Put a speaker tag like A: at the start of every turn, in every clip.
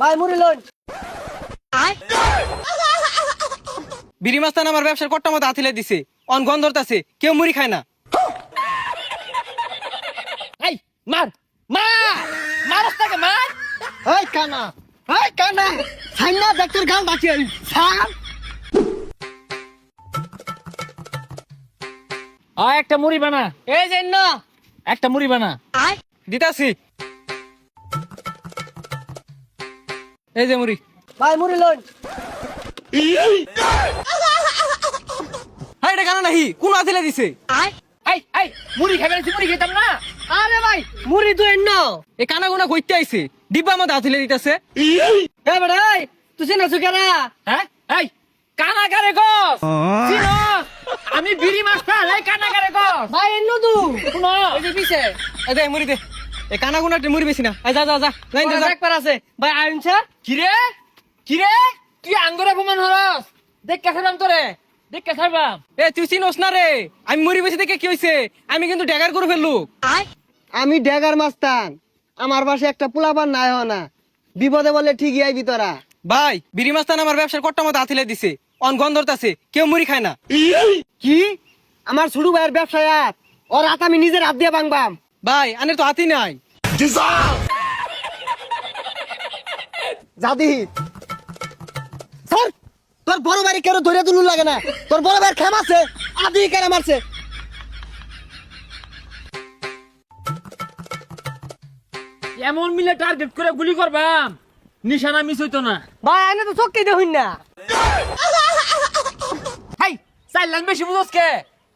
A: ভাই মুড়ি লোন
B: বিড়ি মাস্তান আমার ব্যবসার কট্টা মতো হাতিলে দিছে। অন গন্ধ ধরতাছে কেউ মুড়ি খায় না।
C: এই মার মার মারস তাকে মার।
A: এই কানা এই কানা সাইনা ডাক্তার গান ডাকি সার।
C: আ একটা মুড়ি বানা।
B: এই যে না
C: একটা মুড়ি বানা।
B: দিতাছি। এই যে মুড়ি।
A: ভাই মুড়ি লোন
B: হ্যাঁ এটা কেন নাহি? কোন হাতিলে দিছে?
C: এই এই মুড়ি খাবে না মুড়ি খেতাম না?
A: আরে ভাই মুড়ি তো এন্ন।
B: এ কানা গুনা কইতে আইছে। ডিব্বা মতো হাতিলে দিতেছে।
A: এ এই তুই চেনা সুকেরা
C: হ্যাঁ এই গস চিনস? আমি বিড়ি মাস্টার এই কানাকারে গস
A: ভাই এন্ন তু
C: শুনো
A: ওই যে পিছে
B: এই দে মুড়ি দে। এ কানা গুনা মুড়ি বেশি না যা যা যা। লাইন দে, যা।
A: একবার আছে। ভাই আইন স্যার
C: কিরে কিরে তুই আঙ্গুরে ঘুমান হরস দেখ কে খাইবাম তোরে দেখ কে খাইবাম
B: এ তুই চিনোস না রে আমি মুড়ি বেশি দেখে কি হইছে আমি কিন্তু ড্যাগার করে ফেললু।
A: আমি ড্যাগার মাস্তান। আমার পাশে একটা পোলাপান নাই হয় না। বিপদে বলে ঠিকই আইবি তোরা।
B: ভাই বিড়ি মাস্তান আমার ব্যবসার কট্টা মতো হাতিলে দিছে। অন গন্ধ ধরতাছে কেউ মুড়ি খায় না।
A: কি? আমার ছোট ভাইয়ের ব্যবসায় আর ওর হাত আমি নিজের হাত দিয়ে ভাঙবাম।
B: ভাই আনের তো হাতি নাই।
A: জাদি! স্যার তোর বড় ভাই কেন ধরে তুলু লাগে না? তোর বড় ভাইয়ের খেম আছে আদি কেন মারছে?
C: এমন মিলে টার্গেট করে গুলি করবাম। নিশানা মিস হইতো না।
A: ভাই আনে তো চক্কি দেখুন না।
C: হাই চার লাইন বেশি বুঝোস কে?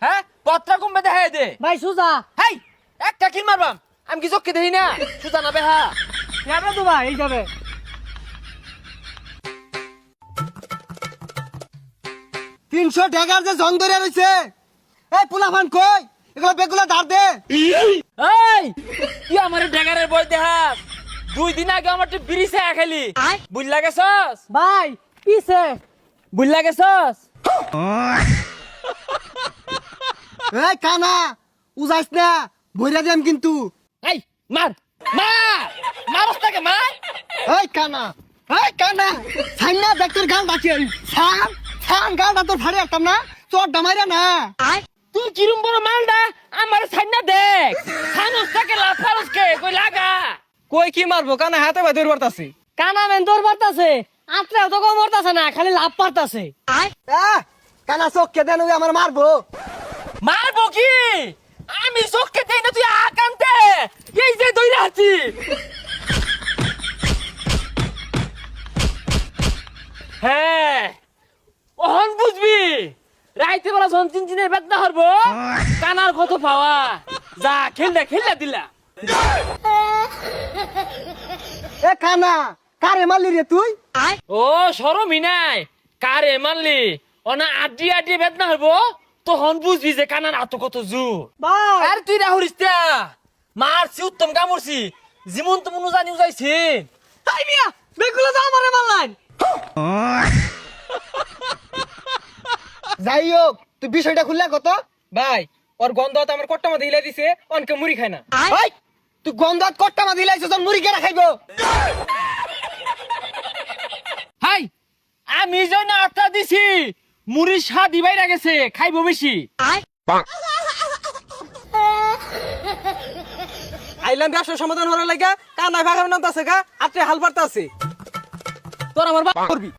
C: হ্যাঁ? পত্রা কমবে দেখাই দে।
A: ভাই সুজা।
C: হাই একটা কিল মারবাম। আমি কি চক্কি দেখি না? সুজা না বেহা।
A: যাবে তো ভাই এই যাবে। তিনশো টাকার যে জং ধরে রয়েছে এই পোলাপান কই? এগুলো বেগুলো ধার দে।
C: এই তুই আমার ড্যাগারের বই দেখাস। দুই দিন আগে আমার তুই বিড়ি চা খেলি। বুঝলা গেছস?
A: ভাই পিছে
C: বুঝলা গেছস?
A: এই কানা উজাইস না ভইরা দিম কিন্তু।
C: এই মার মার মারস তাকে মার।
A: এই কানা এই কানা সাইনা ডাক্তার গান ডাকি সান সান গান তোর ফাড়ে একটাম না তোর ডামাইরা না।
C: তুই কিরম বড় মালডা? আমার সাইনা দেখ। খানুস তাকে লাফারস কে কই লাগা?
B: কই কি মারবো কানা হাতে ভাই দৌড় আছে
A: কানা মেন তোর বার্তাছে আত্রা তো কম মরতাছে না খালি লাভ পারতাছে কানা চোখ কে দেন আমার মারবো।
C: মারবো কি? আমি চোখকে দেই না তুই আকান্তে এই যে দইরা আছি হ্যাঁ ওহন বুঝবি রাইতে বেলা বেদনা হরবো কানার কত পাওয়া যা খেললা খেললা দিলা
A: এ কানা কারে মারলি রে তুই
C: ও সরমই নাই কারে মানলি অনা আড্ডি আড্ডি বেদনা হরবো তখন বুঝবি যে কানার আত কত জু আর তুই রাহুরিস মারছি উত্তম কামড়ছি জীবন তো মনে জানি যাইছি
A: তাই মিয়া বেগুলো তো আমারে মারলাম যাই হোক তুই বিষয়টা খুললা কত?
B: ভাই ওর গন্ধ তো আমার কট্টা মতো হিলে দিছে অনকে মুড়ি খায় না।
A: ভাই তুই গন্ধাত কট্টা মা দিলাইছ তোর মুড়ি কেনা খাইবো।
C: হাই আমি যেন আত্মা দিছি মুড়ি স্বাদ বাইরা গেছে খাইবো বেশি।
B: আইলাম ব্যবসার সমাধান হওয়ার লাগা কানা ভাগার নাম আছে গা হাল পারতা আছে। তোর আমার বাপ করবি।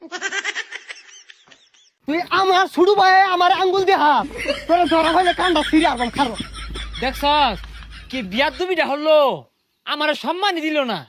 A: তুই আমার ছুড়ু ভাই আমার আঙ্গুল দিয়ে হাত তোর ধরা হইলে কান্ডা ফিরে আসবাম খারো
C: দেখছস কি বিয়ার দুবিটা হলো আমার সম্মানই দিল না।